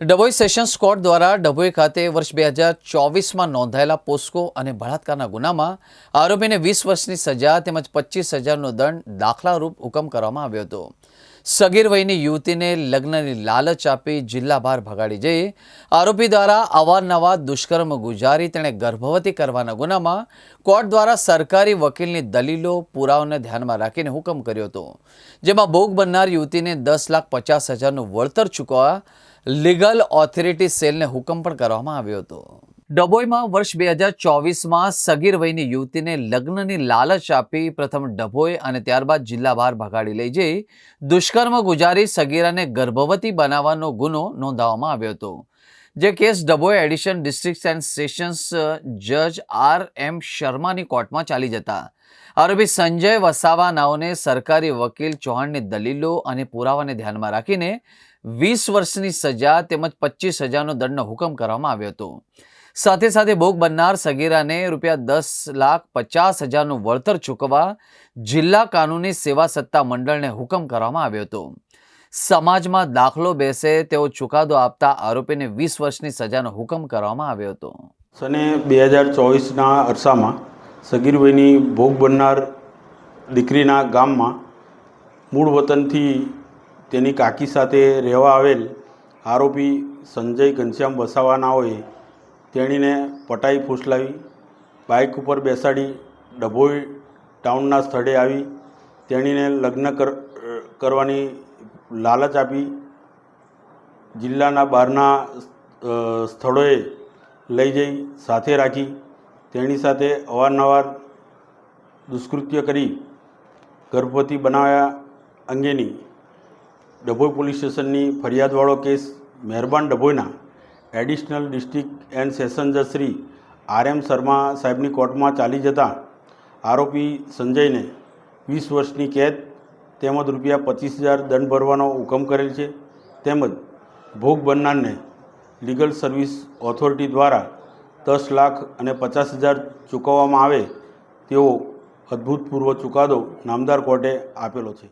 Dabhoi sessions court દ્વારા ડભોઈ ખાતે વર્ષ બે હજાર ચોવીસમાં નોંધાયેલા પોસ્કો અને બળાત્કારના ગુનામાં આરોપીને વીસ વર્ષની સજા તેમજ પચીસ હજારનો દંડ દાખલારૂપ હુકમ કરવામાં આવ્યો હતો. સગીર વયની યુવતીને લગ્નની લાલચ આપી જિલ્લા બહાર ભગાડી જઈ આરોપી દ્વારા અવારનવાર દુષ્કર્મ ગુજારી તેણે ગર્ભવતી કરવાના ગુનામાં કોર્ટ દ્વારા સરકારી વકીલની દલીલો પુરાવાને ધ્યાનમાં રાખીને હુકમ કર્યો હતો, જેમાં ભોગ બનનાર યુવતીને દસ લાખ પચાસ હજારનું વળતર ચૂકવવા લીગલ ઓથોરિટી સેલને હુકમ પણ કરવામાં આવ્યો હતો. ડભોઈમાં વર્ષ બે હજાર ચોવીસમાં સગીર વયની યુવતીને લગ્નની લાલચ આપી પ્રથમ ડભોઈ અને ત્યારબાદ જિલ્લા બહાર ભગાડી લઈ જઈ દુષ્કર્મ ગુજારી સગીરાને ગર્ભવતી બનાવવાનો ગુનો નોંધાવવામાં આવ્યો હતો. જે case Dabhoi addition district and sessions જજ આર એમ શર્માની કોર્ટમાં ચાલી જતા. આરોપી સંજય વસાવા નાઓને સરકારી વકીલ ચૌહાણની દલીલો અને પુરાવાને ધ્યાનમાં રાખીને વીસ વર્ષની સજા તેમજ પચીસ હજારનો દંડનો હુકમ કરવામાં આવ્યો હતો. સાથે સાથે ભોગ બનનાર સગીરાને રૂપિયા દસ લાખ પચાસ હજારનું વળતર ચૂકવવા જિલ્લા કાનૂની સેવા સત્તા મંડળને હુકમ કરવામાં આવ્યો હતો. સમાજમાં દાખલો બેસે તેવો ચુકાદો આપતા આરોપીને વીસ વર્ષની સજાનો હુકમ કરવામાં આવ્યો હતો. સને બે હજાર ચોવીસના અરસામાં સગીરભાઈની ભોગ બનનાર દીકરીના ગામમાં મૂળ વતનથી તેની કાકી સાથે રહેવા આવેલ આરોપી સંજય ઘનશ્યામ વસાવાનાઓએ તેણીને પટાઈ ફૂસલાવી, બાઇક ઉપર બેસાડી ડભોઈ ટાઉનના સ્થળે આવી, તેણીને લગ્ન કર, કરવાની લાલચ આપી, જિલ્લાના બહારના સ્થળોએ લઈ જઈ સાથે રાખી, તેણી સાથે અવારનવાર દુષ્કૃત્ય કરી, ગર્ભવતી બનાવ્યા અંગેની ડભોઈ પોલીસ સ્ટેશનની ફરિયાદવાળો કેસ મહેરબાન ડભોઈના એડિશનલ ડિસ્ટ્રિક્ટ એન્ડ સેશન જજ શ્રી આર એમ શર્મા સાહેબની કોર્ટમાં ચાલી જતાં આરોપી સંજયને વીસ વર્ષની કેદ તેમજ રૂપિયા પચીસ હજાર દંડ ભરવાનો હુકમ કરેલ છે તેમજ ભોગ બનનારને લીગલ સર્વિસ ઓથોરિટી દ્વારા દસ લાખ અને પચાસ હજાર ચૂકવવામાં આવે તેવો અદ્ભુતપૂર્વ ચુકાદો નામદાર કોર્ટે આપેલો છે.